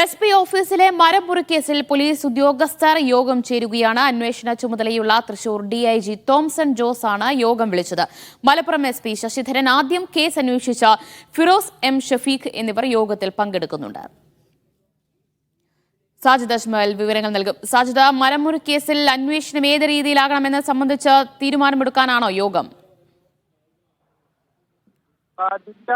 S P ഓഫീസിലെ മരമുറി കേസിൽ police ഉദ്യോഗസ്ഥർ യോഗം ചേരുകയാണ്. അന്വേഷണ ചുമതലയുള്ള തൃശൂർ ഡിഐജി തോംസൺ ജോസ് ആണ് യോഗം വിളിച്ചത്. മലപ്പുറം എസ് പി ശശിധരൻ ആദ്യം കേസ് അന്വേഷിച്ച ഫിറോസ് എം ഷഫീഖ് എന്നിവർ യോഗത്തിൽ പങ്കെടുക്കുന്നുണ്ട്. സാജിദ് അജ്മൽ വിവരങ്ങൾ നൽകും. സാജിദ മരമുറി കേസിൽ അന്വേഷണം ഏത് രീതിയിലാകണമെന്ന് സംബന്ധിച്ച് തീരുമാനമെടുക്കാനാണോ യോഗം? ആദിത്യ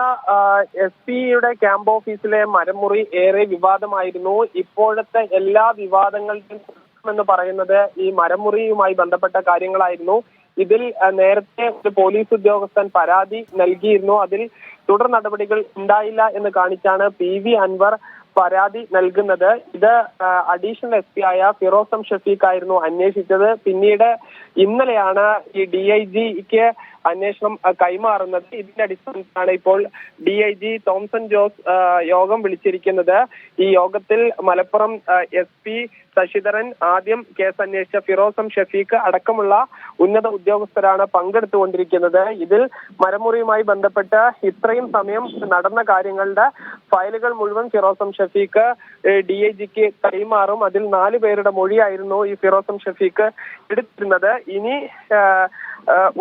എസ് പിയുടെ ക്യാമ്പ് ഓഫീസിലെ മരമുറി ഏറെ വിവാദമായിരുന്നു. ഇപ്പോഴത്തെ എല്ലാ വിവാദങ്ങളുടെയും എന്ന് പറയുന്നത് ഈ മരമുറിയുമായി ബന്ധപ്പെട്ട കാര്യങ്ങളായിരുന്നു. ഇതിൽ നേരത്തെ ഒരു പോലീസ് ഉദ്യോഗസ്ഥൻ പരാതി നൽകിയിരുന്നു. അതിൽ തുടർ നടപടികൾ ഉണ്ടായില്ല എന്ന് കാണിച്ചാണ് പി വി അൻവർ പരാതി നൽകുന്നത്. ഇത് അഡീഷണൽ എസ് പി ആയ ഫിറോസം ഷഫീഖ് ആയിരുന്നു അന്വേഷിച്ചത്. പിന്നീട് ഇന്നലെയാണ് ഈ ഡി ഐ ജിക്ക് അന്വേഷണം കൈമാറുന്നത്. ഇതിന്റെ അടിസ്ഥാനത്തിലാണ് ഇപ്പോൾ D I G Thomson Jose യോഗം വിളിച്ചിരിക്കുന്നത്. ഈ യോഗത്തിൽ മലപ്പുറം എസ് പി ശശിധരൻ ആദ്യം കേസ് അന്വേഷിച്ച ഫിറോസം ഷഫീഖ് അടക്കമുള്ള ഉന്നത ഉദ്യോഗസ്ഥരാണ് പങ്കെടുത്തുകൊണ്ടിരിക്കുന്നത്. ഇതിൽ മരമുറിയുമായി ബന്ധപ്പെട്ട് ഇത്രയും സമയം നടന്ന കാര്യങ്ങളുടെ ഫയലുകൾ മുഴുവൻ ഫിറോസം ഷഫീഖ് ഡി ഐ ജിക്ക് കൈമാറും. അതിൽ നാല് പേരുടെ മൊഴിയായിരുന്നു ഈ ഫിറോസം ഷഫീഖ് എടുത്തിരുന്നത്. ഇനി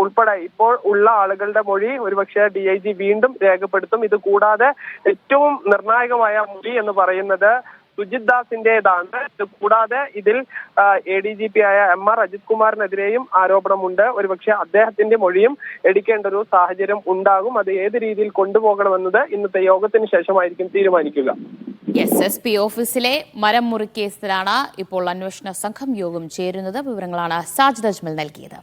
ഉൾപ്പെടെ ഇപ്പോൾ ഉള്ള ആളുകളുടെ മൊഴി ഒരുപക്ഷെ ഡി ഐ ജി വീണ്ടും രേഖപ്പെടുത്തും. ഇത് കൂടാതെ ഏറ്റവും നിർണായകമായ മൊഴി എന്ന് പറയുന്നത് സുജിത് ദാസിന്റേതാണ്. കൂടാതെ ഇതിൽ എ ഡി ജി പി ആയ എം ആർ അജിത് കുമാറിനെതിരെയും ആരോപണമുണ്ട്. ഒരുപക്ഷെ അദ്ദേഹത്തിന്റെ മൊഴിയും എടുക്കേണ്ട ഒരു സാഹചര്യം ഉണ്ടാകും. അത് ഏത് രീതിയിൽ കൊണ്ടുപോകണമെന്നത് ഇന്നത്തെ യോഗത്തിന് ശേഷമായിരിക്കും തീരുമാനിക്കുക. എസ് എസ് പി ഓഫീസിലെ മരമുറി കേസിലാണ് ഇപ്പോൾ അന്വേഷണ സംഘം യോഗം ചേരുന്നത്. വിവരങ്ങളാണ് സാജിദ് അജ്മൽ നൽകിയത്.